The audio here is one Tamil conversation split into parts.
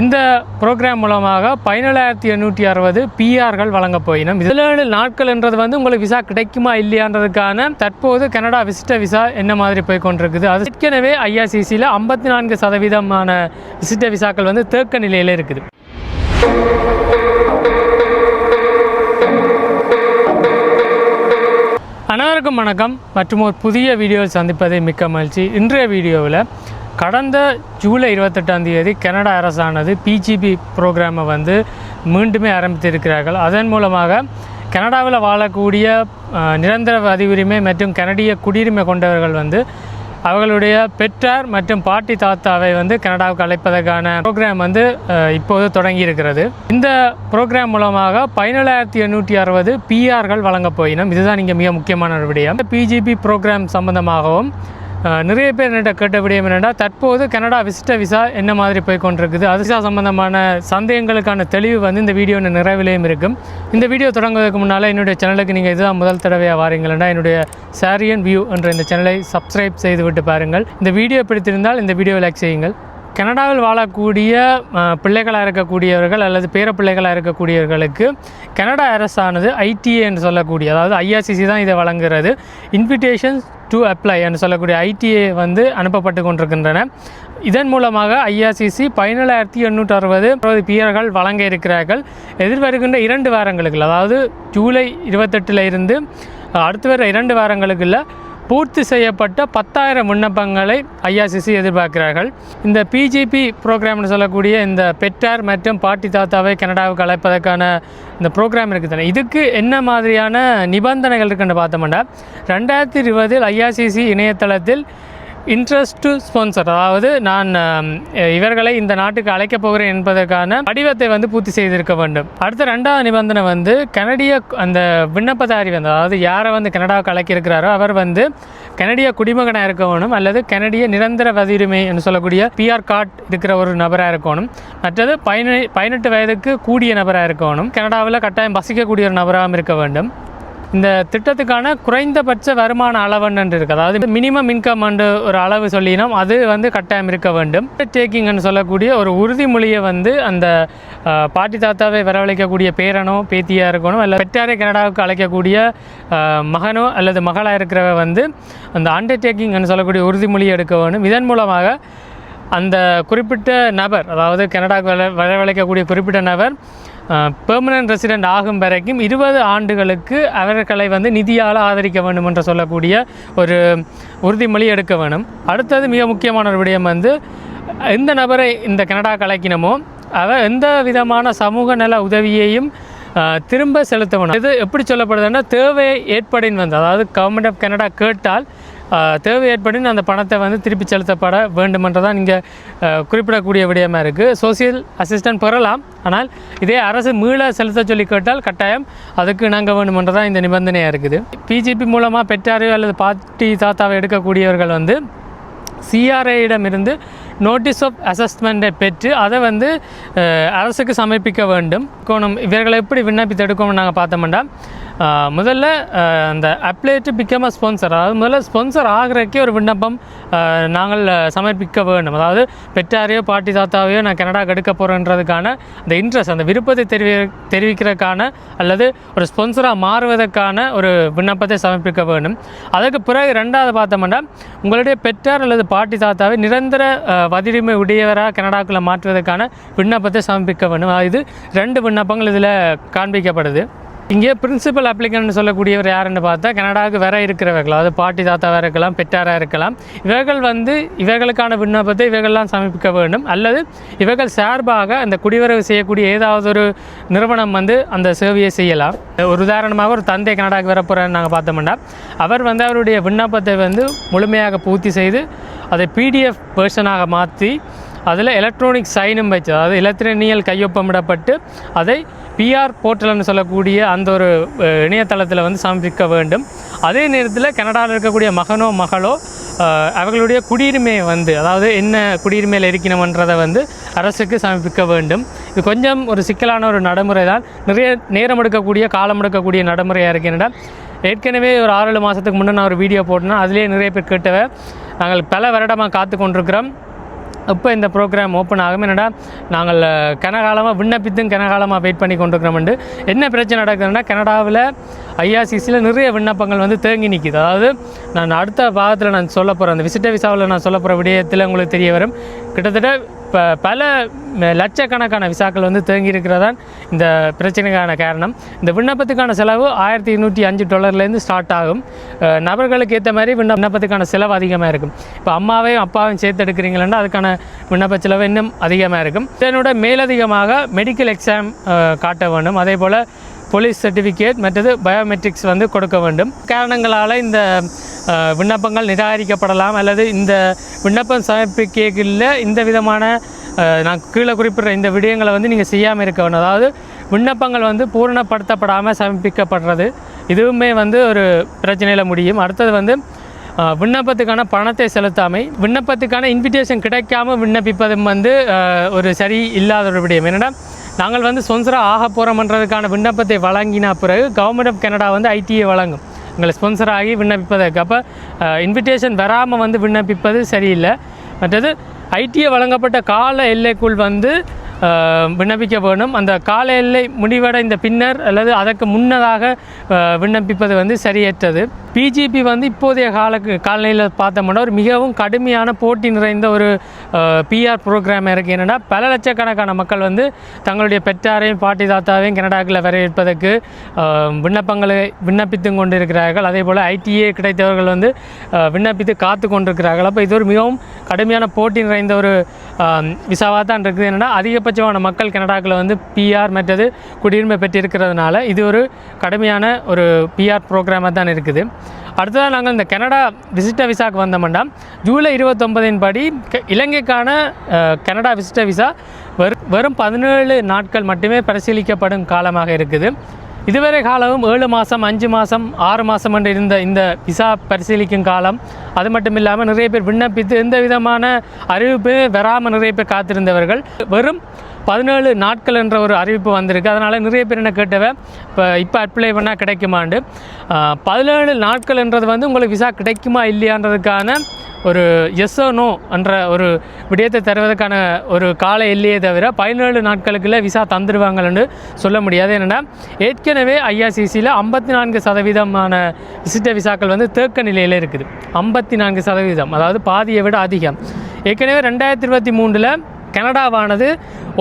இந்த ப்ரோக்ராம் மூலமாக பதினேழாயிரத்தி எண்ணூற்றி அறுபது பிஆர்கள் வழங்க போயினும். பதினேழு நாட்கள் என்றது வந்து உங்களுக்கு விசா கிடைக்குமா இல்லையான்றதுக்கான தற்போது கனடா விசிட்டர் விசா என்ன மாதிரி போய் கொண்டிருக்குது அது ஏற்கனவே ஐஆர்சிசியில் ஐம்பத்தி நான்கு சதவீதமான விசிட்டர் விசாக்கள் வந்து தேக்க நிலையில் இருக்குது. அனைவருக்கும் வணக்கம். மற்றும் ஒரு புதிய வீடியோவில் சந்திப்பதை மிக்க மகிழ்ச்சி. இன்றைய வீடியோவில் கடந்த ஜூலை இருபத்தெட்டாம் தேதி கனடா அரசானது பிஜிபி ப்ரோக்ராமை வந்து மீண்டுமே ஆரம்பித்திருக்கிறார்கள். அதன் மூலமாக கனடாவில் வாழக்கூடிய நிரந்தர பதிவுரிமை மற்றும் கனடிய குடியுரிமை கொண்டவர்கள் வந்து அவர்களுடைய பெற்றார் மற்றும் பாட்டி தாத்தாவை வந்து கனடாவுக்கு அழைப்பதற்கான ப்ரோக்ராம் வந்து இப்போது தொடங்கி இருக்கிறது இந்த ப்ரோக்ராம் மூலமாக பதினேழாயிரத்தி எண்ணூற்றி அறுபது பிஆர்கள் வழங்கப் போயினும் இதுதான் இங்கே மிக முக்கியமான ஒரு விடயம். பிஜிபி ப்ரோக்ராம் சம்பந்தமாகவும் நிறைய பேர் என்கிட்ட கேட்ட விடயம் என்னென்னா தற்போது கனடா விசிட்டர் விசா என்ன மாதிரி போய் கொண்டிருக்குது அது விசா சம்பந்தமான சந்தேகங்களுக்கான தெளிவு வந்து இந்த வீடியோவின் நிறைவிலையும் இருக்கும். இந்த வீடியோ தொடங்குவதற்கு முன்னால் என்னுடைய சேனலுக்கு நீங்கள் இதுதான் முதல் தடவையாக வாரீங்களா என்னுடைய சாரியன் வியூ என்ற இந்த சேனலை சப்ஸ்கிரைப் செய்துவிட்டு பாருங்கள். இந்த வீடியோ பிடித்திருந்தால் இந்த வீடியோ லைக் செய்யுங்கள். கனடாவில் வாழக்கூடிய பிள்ளைகளாக இருக்கக்கூடியவர்கள் அல்லது பேர பிள்ளைகளாக இருக்கக்கூடியவர்களுக்கு கனடா அரசானது ஐடிஏ என்று சொல்லக்கூடிய அதாவது ஐஆர்சிசி தான் இதை வழங்குகிறது. இன்விடேஷன்ஸ் டு அப்ளை என்று சொல்லக்கூடிய ஐடிஏ வந்து அனுப்பப்பட்டு கொண்டிருக்கின்றன. இதன் மூலமாக ஐஆர்சிசி பதினேழாயிரத்தி எண்ணூற்றி அறுபது அறுபது பியர்கள் வழங்க இருக்கிறார்கள். எதிர்வருகின்ற இரண்டு வாரங்களுக்கு அதாவது ஜூலை இருபத்தெட்டில் இருந்து அடுத்து வர இரண்டு வாரங்களுக்குள்ள பூர்த்தி செய்யப்பட்ட பத்தாயிரம் விண்ணப்பங்களை ஐஆர்சிசி எதிர்பார்க்கிறார்கள். இந்த பிஜிபி ப்ரோக்ராம்னு சொல்லக்கூடிய இந்த பெற்றார் மற்றும் பாட்டி தாத்தாவை கனடாவுக்கு அழைப்பதற்கான இந்த ப்ரோக்ராம் இருக்குது இதுக்கு என்ன மாதிரியான நிபந்தனைகள் இருக்குன்னு பார்த்தோம்னா ரெண்டாயிரத்தி இருபதில் ஐஆர்சிசி இணையதளத்தில் இன்ட்ரெஸ்ட் டு ஸ்பான்சர் அதாவது நான் இவர்களை இந்த நாட்டுக்கு அழைக்கப் போகிறேன் என்பதற்கான படிவத்தை வந்து பூர்த்தி செய்திருக்க வேண்டும். அடுத்த ரெண்டாவது நிபந்தனை வந்து கனடிய அந்த விண்ணப்பதாரி வந்து அதாவது யாரை வந்து கனடாவுக்கு அழைக்கிருக்கிறாரோ அவர் வந்து கனடிய குடிமகனாக இருக்கணும் அல்லது கனடிய நிரந்தர வதியுரிமை என்று சொல்லக்கூடிய பிஆர் கார்டு இருக்கிற ஒரு நபராக இருக்கணும். மற்றது பதினெட்டு வயதுக்கு கூடிய நபராக இருக்கணும். கனடாவில் கட்டாயம் வசிக்கக்கூடிய ஒரு நபராகவும் இருக்க வேண்டும். இந்த திட்டத்துக்கான குறைந்தபட்ச வருமான அளவுன்னு இருக்குது அதாவது மினிமம் இன்கம் அண்டு ஒரு அளவு சொல்லினோம். அது வந்து கட்டாயம் இருக்க வேண்டும். டேக்கிங்னு சொல்லக்கூடிய ஒரு உறுதிமொழியை வந்து அந்த பாட்டி தாத்தாவை வரவழைக்கக்கூடிய பேரனோ பேத்தியாக இருக்கணும் அல்லது பெற்றாரே கனடாவுக்கு அழைக்கக்கூடிய மகனோ அல்லது மகளாக இருக்கிறவ வந்து அந்த அண்டர்டேக்கிங்னு சொல்லக்கூடிய உறுதிமொழியை எடுக்க வேண்டும். இதன் மூலமாக அந்த குறிப்பிட்ட நபர் அதாவது கனடாவுக்கு வர வரவழைக்கக்கூடிய குறிப்பிட்ட நபர் பெர்மனன்ட் ரெசிடென்ட் ஆகும் வரைக்கும் இருபது ஆண்டுகளுக்கு அவர்களை வந்து நிதியால் ஆதரிக்க வேண்டும் என்று சொல்லக்கூடிய ஒரு உறுதிமொழி எடுக்க வேணும். அடுத்தது மிக முக்கியமான ஒரு விடயம் வந்து எந்த நபரை இந்த கனடா கலைக்கணுமோ அவர் எந்த விதமான சமூக நல உதவியையும் திரும்ப செலுத்த வேணும். இது எப்படி சொல்லப்படுதுன்னா தேவை ஏற்படின் வந்து அதாவது கவர்மெண்ட் ஆஃப் கனடா கேட்டால் தேவை ஏற்படின் அந்த பணத்தை வந்து திருப்பி செலுத்தப்பட வேண்டுமென்றதான் இங்கே குறிப்பிடக்கூடிய விடயமாக இருக்குது சோசியல் அசிஸ்டன்ட் பெறலாம். ஆனால் இதே அரசு மீள செலுத்த சொல்லி கேட்டால் கட்டாயம் அதுக்கு இணங்க வேண்டுமென்றதான் இந்த நிபந்தனையாக இருக்குது. பிஜிபி மூலமாக பெற்றாரையோ அல்லது பாட்டி தாத்தாவை எடுக்கக்கூடியவர்கள் வந்து சிஆர்ஐயிடமிருந்து நோட்டீஸ் ஆஃப் அசஸ்மெண்ட்டை பெற்று அதை வந்து அரசுக்கு சமர்ப்பிக்க வேண்டும். கோணம் இவர்களை எப்படி விண்ணப்பித்து எடுக்கணும்னு நாங்கள் பார்த்தோம்னா முதல்ல அந்த apply to become a sponsor அதாவது முதல்ல ஸ்பான்சர் ஆகிறக்கே ஒரு விண்ணப்பம் நாங்கள் சமர்ப்பிக்க வேண்டும். அதாவது பெற்றாரையோ பாட்டி தாத்தாவையோ நான் கனடாக்கு எடுக்க போகிறேன்றதுக்கான அந்த இன்ட்ரெஸ்ட் அந்த விருப்பத்தை தெரிவி தெரிவிக்கிறதுக்கான அல்லது ஒரு ஸ்பான்சராக மாறுவதற்கான ஒரு விண்ணப்பத்தை சமர்ப்பிக்க வேண்டும். அதற்கு பிறகு ரெண்டாவது பார்த்தோம்னா உங்களுடைய பெற்றார் அல்லது பாட்டி தாத்தாவை நிரந்தர வதிரிமை உடையவராக கனடாக்குள்ளே மாற்றுவதற்கான விண்ணப்பத்தை சமர்ப்பிக்க வேண்டும். இது ரெண்டு விண்ணப்பங்கள் இதில் காண்பிக்கப்படுது. இங்கே பிரின்சிபல் அப்ளிகன்ட் சொல்லக்கூடியவர் யாருன்னு பார்த்தா கனடாவுக்கு வேற இருக்கிறவர்கள். அதாவது பாட்டி தாத்தாவாக இருக்கலாம் பெற்றாராக இருக்கலாம். இவர்கள் வந்து இவர்களுக்கான விண்ணப்பத்தை இவர்கள்லாம் சமர்ப்பிக்க வேண்டும். அல்லது இவர்கள் சார்பாக அந்த குடிவரவு செய்யக்கூடிய ஏதாவது ஒரு நிறுவனம் வந்து அந்த சேவையை செய்யலாம். ஒரு உதாரணமாக ஒரு தந்தை கனடாவுக்கு வர போகிறான்னு நாங்கள் பார்த்தோம்னா அவர் வந்து அவருடைய விண்ணப்பத்தை வந்து முழுமையாக பூர்த்தி செய்து அதை பிடிஎஃப் பர்சனாக மாற்றி அதில் எலக்ட்ரானிக் சைனும் வச்சு அதாவது இலத்திரனியல் கையொப்பமிடப்பட்டு அதை பிஆர் போர்ட்டல்னு சொல்லக்கூடிய அந்த ஒரு இணையதளத்தில் வந்து சமர்ப்பிக்க வேண்டும். அதே நேரத்தில் கனடாவில் இருக்கக்கூடிய மகனோ மகளோ அவர்களுடைய குடியுரிமையை வந்து அதாவது என்ன குடியுரிமையில் இருக்கணுமன்றதை வந்து அரசுக்கு சமர்ப்பிக்க வேண்டும். இது கொஞ்சம் ஒரு சிக்கலான ஒரு நடைமுறை தான். நிறைய நேரம் எடுக்கக்கூடிய காலம் எடுக்கக்கூடிய நடைமுறையாக இருக்கின்றன ஏற்கனவே ஒரு ஆறு ஏழு மாதத்துக்கு முன்னே நான் ஒரு வீடியோ போட்டேன்னா அதிலே நிறைய பேர் கேட்டவ நாங்கள் பல வருடமாக காத்து கொண்டிருக்கிறோம் இப்போ இந்த ப்ரோக்ராம் ஓப்பன் ஆகும். என்னடா நாங்கள் கனகாலமாக விண்ணப்பித்தும் கனகாலமாக வெயிட் பண்ணி கொண்டிருக்கிறோம்ண்டு. என்ன பிரச்சனை நடக்குதுன்னா கனடாவில் ஐஆர்சிசியில் நிறைய விண்ணப்பங்கள் வந்து தேங்கி நிற்கிது அதாவது நான் அடுத்த பாகத்தில் நான் சொல்ல போகிறேன் அந்த விசிட்ட விசாவில் நான் சொல்ல போகிற விடயத்தில் உங்களுக்கு தெரிய வரும். கிட்டத்தட்ட இப்போ பல லட்சக்கணக்கான விசாக்கள் வந்து தேங்கி இருக்கிறதான் இந்த பிரச்சனைக்கான காரணம். இந்த விண்ணப்பத்துக்கான செலவு ஆயிரத்தி இருநூற்றி அஞ்சு டாலர்லேருந்து ஸ்டார்ட் ஆகும். நபர்களுக்கு ஏற்ற மாதிரி விண்ண விண்ணப்பத்துக்கான செலவு அதிகமாக இருக்கும். இப்போ அம்மாவையும் அப்பாவையும் சேர்த்து எடுக்கிறீங்களா அதுக்கான விண்ணப்ப செலவு இன்னும் அதிகமாக இருக்கும். இதனோட மேலதிகமாக மெடிக்கல் எக்ஸாம் காட்ட வேண்டும் அதே போல் போலீஸ் சர்டிஃபிகேட் மற்றது பயோமெட்ரிக்ஸ் வந்து கொடுக்க வேண்டும். காரணங்களால் இந்த விண்ணப்பங்கள் நிராகரிக்கப்படலாம் அல்லது இந்த விண்ணப்பம் சமர்ப்பிக்கையில் இந்த விதமான நான் கீழே குறிப்பிடுற இந்த விடயங்களை வந்து நீங்கள் செய்யாமல் இருக்க வேண்டும் அதாவது விண்ணப்பங்கள் வந்து பூரணப்படுத்தப்படாமல் சமர்ப்பிக்கப்படுறது. இதுவுமே வந்து ஒரு பிரச்சனையில் முடியும். அடுத்தது வந்து விண்ணப்பத்துக்கான பணத்தை செலுத்தாமை. விண்ணப்பத்துக்கான இன்விடேஷன் கிடைக்காமல் விண்ணப்பிப்பதும் வந்து ஒரு சரி இல்லாத ஒரு விடயம். என்னென்னா நாங்கள் வந்து ஸ்பான்சராக ஆக போகிறோம்ன்றதுக்கான விண்ணப்பத்தை வழங்கின பிறகு கவர்மெண்ட் ஆஃப் கனடா வந்து ஐடியை வழங்கும். எங்களை ஸ்பான்சர் ஆகி விண்ணப்பிப்பதற்கு. அப்போ இன்விடேஷன் வராமல் வந்து விண்ணப்பிப்பது சரியில்லை. மற்றது ஐடிஏ வழங்கப்பட்ட கால எல்லைக்குள் வந்து விண்ணப்பிக்க வேணும் அந்த கால எல்லை முடிவடைந்த பின்னர் அல்லது அதற்கு முன்னதாக விண்ணப்பிப்பது வந்து சரியற்றது. பிஜிபி வந்து இப்போதைய கால காலநிலையில் பார்த்தோம்னா ஒரு மிகவும் கடுமையான போட்டி நிறைந்த ஒரு பிஆர் ப்ரோக்ராம் இருக்குது என்னென்னா பல லட்சக்கணக்கான மக்கள் வந்து தங்களுடைய பெற்றாரையும் பாட்டி தாத்தாவையும் கனடாக்கில் வரவேற்பதற்கு விண்ணப்பங்களை விண்ணப்பித்து கொண்டிருக்கிறார்கள். அதே போல் ஐடிஏ கிடைத்தவர்கள் வந்து விண்ணப்பித்து காத்து கொண்டிருக்கிறார்கள். அப்போ இது ஒரு மிகவும் கடுமையான போட்டி நிறைந்த ஒரு விசாவாக தான் இருக்குது. என்னென்னா அதிகபட்சமான மக்கள் கனடாக்கில் வந்து பிஆர் மற்றது குடியுரிமை பெற்றிருக்கிறதுனால இது ஒரு கடுமையான ஒரு பிஆர் ப்ரோக்ராமாக தான் இருக்குது. அடுத்ததாக நாங்கள் இந்த கனடா விசிட்டர் விசாக்கு வந்தோம்னா ஜூலை இருபத்தொன்பதின் படி க- இலங்கைக்கான கனடா விசிட்டர் விசா வெறும் பதினேழு நாட்கள் மட்டுமே பரிசீலிக்கப்படும் காலமாக இருக்குது. இதுவரை காலமும் ஏழு மாதம் அஞ்சு மாதம் ஆறு மாதம் என்று இருந்த இந்த விசா பரிசீலிக்கும் காலம் அது மட்டும் இல்லாமல் நிறைய பேர் விண்ணப்பித்து எந்த விதமான அறிவிப்பு வராமல் நிறைய பேர் காத்திருந்தவர்கள். வெறும் பதினேழு நாட்கள் என்ற ஒரு அறிவிப்பு வந்திருக்கு. அதனால் நிறைய பேர் என்ன கேட்டவை இப்போ இப்போ அப்ளை பண்ணால் கிடைக்குமாண்டு பதினேழு நாட்கள் என்றது வந்து உங்களுக்கு விசா கிடைக்குமா இல்லையான்றதுக்கான ஒரு எஸ்ஓ நோ என்ற ஒரு விடயத்தை தருவதற்கான ஒரு கால எல்லையே தவிர பதினேழு நாட்களுக்குள்ளே விசா தந்துடுவாங்கன்னு சொல்ல முடியாது. என்னென்னா ஏற்கனவே ஐஆர்சிசியில் ஐம்பத்தி நான்கு சதவீதமான விசிட்ட விசாக்கள் வந்து தேக்க நிலையில் இருக்குது. ஐம்பத்தி நான்கு சதவீதம் அதாவது பாதியை விட அதிகம். ஏற்கனவே ரெண்டாயிரத்தி இருபத்தி மூணில் கனடாவானது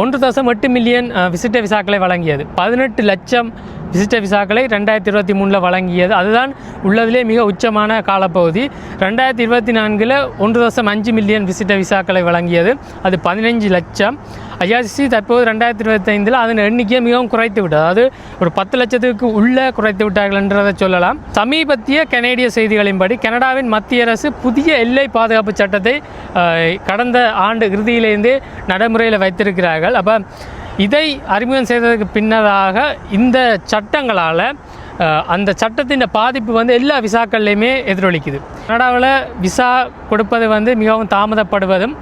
ஒன்று தசம் எட்டு மில்லியன் விசிட்ட விசாக்களை வழங்கியது. பதினெட்டு லட்சம் விசிட்ட விசாக்களை ரெண்டாயிரத்தி இருபத்தி மூணில் வழங்கியது. அதுதான் உள்ளதிலே மிக உச்சமான காலப்பகுதி. ரெண்டாயிரத்தி இருபத்தி நான்கில் ஒன்று தசம் அஞ்சு மில்லியன் விசிட்ட விசாக்களை வழங்கியது. அது பதினஞ்சு லட்சம். ஐஆர்சிசி தற்போது ரெண்டாயிரத்தி இருபத்தைந்தில் அதன் எண்ணிக்கையை மிகவும் குறைத்து விட்டது. அதாவது ஒரு பத்து லட்சத்துக்கு உள்ளே குறைத்து விட்டார்கள் என்றதை சொல்லலாம். சமீபத்திய கனேடிய செய்திகளின்படி கனடாவின் மத்திய அரசு புதிய எல்லை பாதுகாப்பு சட்டத்தை கடந்த ஆண்டு இறுதியிலேருந்தே நடைமுறையில் வைத்திருக்கிறார்கள். அப்போ இதை அறிமுகம் செய்ததற்கு பின்னதாக இந்த சட்டங்களால் அந்த சட்டத்தின் பாதிப்பு வந்து எல்லா விசாக்கள்லையுமே எதிரொலிக்குது. கனடாவில் விசா கொடுப்பது வந்து மிகவும் தாமதப்படுவதும்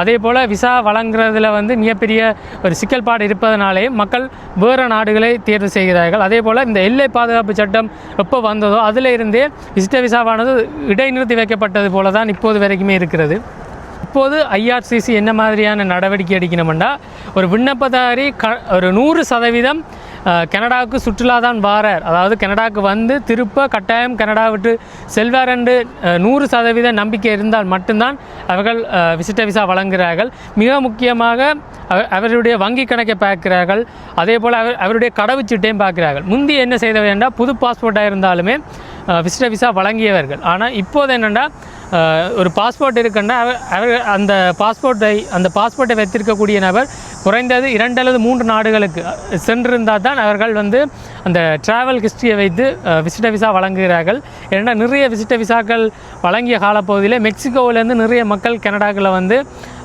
அதே போல் விசா வழங்குறதுல வந்து மிகப்பெரிய ஒரு சிக்கல்பாடு இருப்பதனாலே மக்கள் வேறு நாடுகளை தேர்வு செய்கிறார்கள். அதே போல் இந்த எல்லை பாதுகாப்பு சட்டம் எப்போ வந்ததோ அதில் இருந்தே விசிட்ட விசாவானது இடைநிறுத்தி வைக்கப்பட்டது போல தான் இப்போது வரைக்குமே இருக்கிறது. இப்போது ஐஆர்சிசி என்ன மாதிரியான நடவடிக்கை எடுக்கணும்னா ஒரு விண்ணப்பதாரி க ஒரு நூறு சதவீதம் கனடாவுக்கு சுற்றுலா தான் வாரார். அதாவது கனடாவுக்கு வந்து திருப்ப கட்டாயம் கனடா விட்டு செல்வார் என்று நூறு சதவீத நம்பிக்கை இருந்தால் மட்டும்தான் அவர்கள் விசிட்ட விசா வழங்குகிறார்கள். மிக முக்கியமாக அவ- அவருடைய வங்கி கணக்கை பார்க்கிறார்கள். அதே போல் அவர் அவருடைய கடவுச்சீட்டையும் பார்க்கிறார்கள். முந்தி என்ன செய்தவர் என்றால் புது பாஸ்போர்ட்டாக இருந்தாலுமே விசிட்ட விசா வழங்கியவர்கள். ஆனால் இப்போது என்னென்னா ஒரு பாஸ்போர்ட் இருக்குன்னா அவர் அவர் அந்த பாஸ்போர்ட்டை அந்த பாஸ்போர்ட்டை வைத்திருக்கக்கூடிய நபர் குறைந்தது இரண்டு அல்லது மூன்று நாடுகளுக்கு சென்றிருந்தால் தான் அவர்கள் வந்து அந்த டிராவல் ஹிஸ்ட்ரியை வைத்து விசிட்ட விசா வழங்குகிறார்கள். ஏன்னா நிறைய விசிட்ட விசாக்கள் வழங்கிய காலப்பகுதியில் மெக்சிகோவிலேருந்து நிறைய மக்கள் கனடாக்கில் வந்து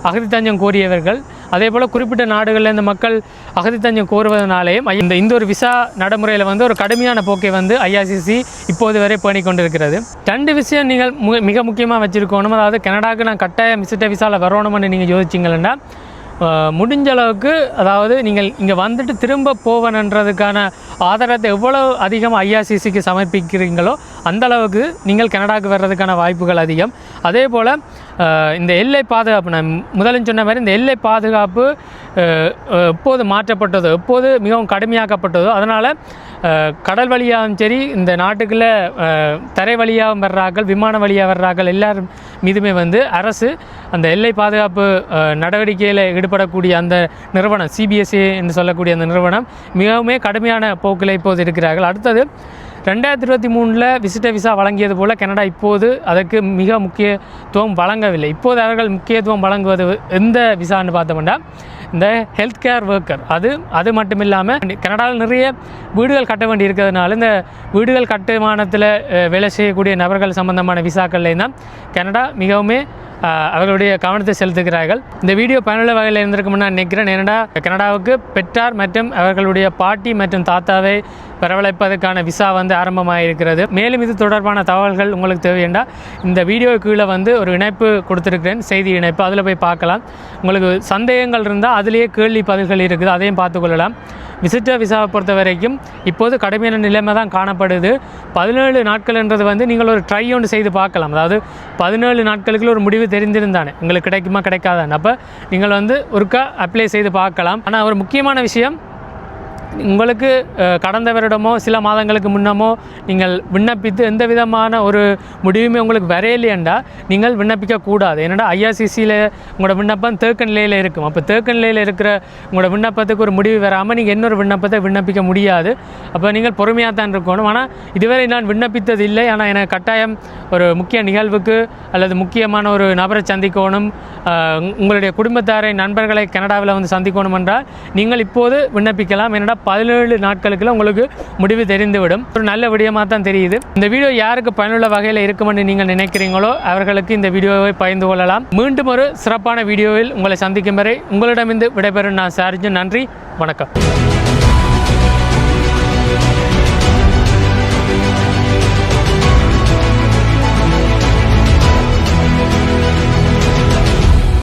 அகதி தஞ்சம் கோரியவர்கள். அதே போல் குறிப்பிட்ட நாடுகள்லேருந்து மக்கள் அகதி தஞ்சம் கோருவதனாலேயும் இந்த இந்த ஒரு விசா நடைமுறையில் வந்து ஒரு கடுமையான போக்கை வந்து ஐஆர்சிசி இப்போது வரை பேணி கொண்டிருக்கிறது. ரெண்டு விஷயம் நீங்கள் மிக முக்கியமாக வச்சுருக்கணும். அதாவது கனடாவுக்கு நான் கட்டாயம் விசிட்ட விசாவில் வரணும்னு நீங்கள் யோசிச்சிங்கன்னா முடிஞ்ச அளவுக்கு அதாவது நீங்கள் இங்கே வந்துட்டு திரும்ப போவனன்றதுக்கான ஆதாரத்தை எவ்வளோ அதிகம் ஐஆர்சிசிக்கு சமர்ப்பிக்கிறீங்களோ அந்த அளவுக்கு நீங்கள் கனடாவுக்கு வர்றதுக்கான வாய்ப்புகள் அதிகம். அதே போல் இந்த எல்லை பாதுகாப்பு நான் முதலில் சொன்ன மாதிரி இந்த எல்லை பாதுகாப்பு எப்போது மாற்றப்பட்டதோ எப்போது மிகவும் கடுமையாக்கப்பட்டதோ அதனால் கடல் வழியாகவும் சரி இந்த நாட்டுக்குள்ளே தரை வழியாகவும் வர்றார்கள் விமான வழியாக வர்றார்கள் எல்லாரும் மீதுமே வந்து அரசு அந்த எல்லை பாதுகாப்பு நடவடிக்கையில் ஈடுபடக்கூடிய அந்த நிறுவனம் சிபிஎஸ்சி என்று சொல்லக்கூடிய அந்த நிறுவனம் மிகவுமே கடுமையான போக்கில் இப்போது இருக்கிறார்கள். அடுத்தது ரெண்டாயிரத்தி இருபத்தி மூணில் விசிட்டர் விசா வழங்கியது போல் கனடா இப்போது அதற்கு மிக முக்கியத்துவம் வழங்கவில்லை. இப்போது அவர்கள் முக்கியத்துவம் வழங்குவது எந்த விசான்னு பார்த்தோம்னா இந்த ஹெல்த் கேர் ஒர்க்கர் அது அது மட்டும் இல்லாமல் கனடாவில் நிறைய வீடுகள் கட்ட வேண்டி இருக்கிறதுனால இந்த வீடுகள் கட்டுமானத்தில் வேலை செய்யக்கூடிய நபர்கள் சம்பந்தமான விசாக்கள்லேயும் தான் கனடா மிகவும் அவர்களுடைய கவனத்தை செலுத்துகிறார்கள். இந்த வீடியோ பயனுள்ள வகையில் இருந்திருக்கும்னு நான் நினைக்கிறேன். ஏனடா கனடாவுக்கு பெற்றார் மற்றும் அவர்களுடைய பாட்டி மற்றும் தாத்தாவை வரவழைப்பதற்கான விசா வந்து ஆரம்பமாக இருக்கிறது மேலும் இது தொடர்பான தகவல்கள் உங்களுக்கு தேவையண்டா இந்த வீடியோ கீழே வந்து ஒரு இணைப்பு கொடுத்துருக்கிறேன். செய்தி இணைப்பு அதில் போய் பார்க்கலாம். உங்களுக்கு சந்தேகங்கள் இருந்தால் அதிலேயே கேள்வி பதில்கள் இருக்குது. அதையும் பார்த்துக்கொள்ளலாம் விசிட்டர் விசாவை பொறுத்த வரைக்கும் இப்போது கடுமையான நிலைமை தான் காணப்படுது. பதினேழு நாட்கள்ன்றது வந்து நீங்கள் ஒரு ட்ரை ஒன்று செய்து பார்க்கலாம். அதாவது பதினேழு நாட்களுக்குள்ள ஒரு முடிவு தெரிஞ்சிருந்தானே உங்களுக்கு கிடைக்குமா கிடைக்காதான்னு. அப்போ நீங்கள் வந்து ஒருக்கா அப்ளை செய்து பார்க்கலாம். ஆனால் ஒரு முக்கியமான விஷயம் உங்களுக்கு கடந்த வருடமோ சில மாதங்களுக்கு முன்னமோ நீங்கள் விண்ணப்பித்து எந்த விதமான ஒரு முடிவுமே உங்களுக்கு வரையிலேண்டா நீங்கள் விண்ணப்பிக்கக்கூடாது ஏன்னா ஐஆர்சிசியில் உங்களோட விண்ணப்பம் தேக்க நிலையில் இருக்கும். அப்போ தேக்க நிலையில் இருக்கிற உங்களோட விண்ணப்பத்துக்கு ஒரு முடிவு வராமல் நீங்கள் இன்னொரு விண்ணப்பத்தை விண்ணப்பிக்க முடியாது. அப்போ நீங்கள் பொறுமையாக தான் இருக்கணும். ஆனால் இதுவரை நான் விண்ணப்பித்தது இல்லை ஆனால் எனக்கு கட்டாயம் ஒரு முக்கிய நிகழ்வுக்கு அல்லது முக்கியமான ஒரு நபரை சந்திக்கணும். உங்களுடைய குடும்பத்தாரை நண்பர்களை கனடாவில் வந்து சந்திக்கணும் என்றால் நீங்கள் இப்போது விண்ணப்பிக்கலாம். என்னடா பதினேழு நாட்களுக்குள்ள உங்களுக்கு முடிவு தெரிந்துவிடும். ஒரு நல்ல விடயமாக தான் தெரியுது. இந்த வீடியோ யாருக்கு பயனுள்ள வகையில் இருக்குமென்னு நீங்கள் நினைக்கிறீங்களோ அவர்களுக்கு இந்த வீடியோவை பகிர்ந்து கொள்ளலாம். மீண்டும் ஒரு சிறப்பான வீடியோவில் உங்களை சந்திக்கும் வரை உங்களிடமிருந்து விடைபெறும் நான் சார்ஜு நன்றி. வணக்கம்.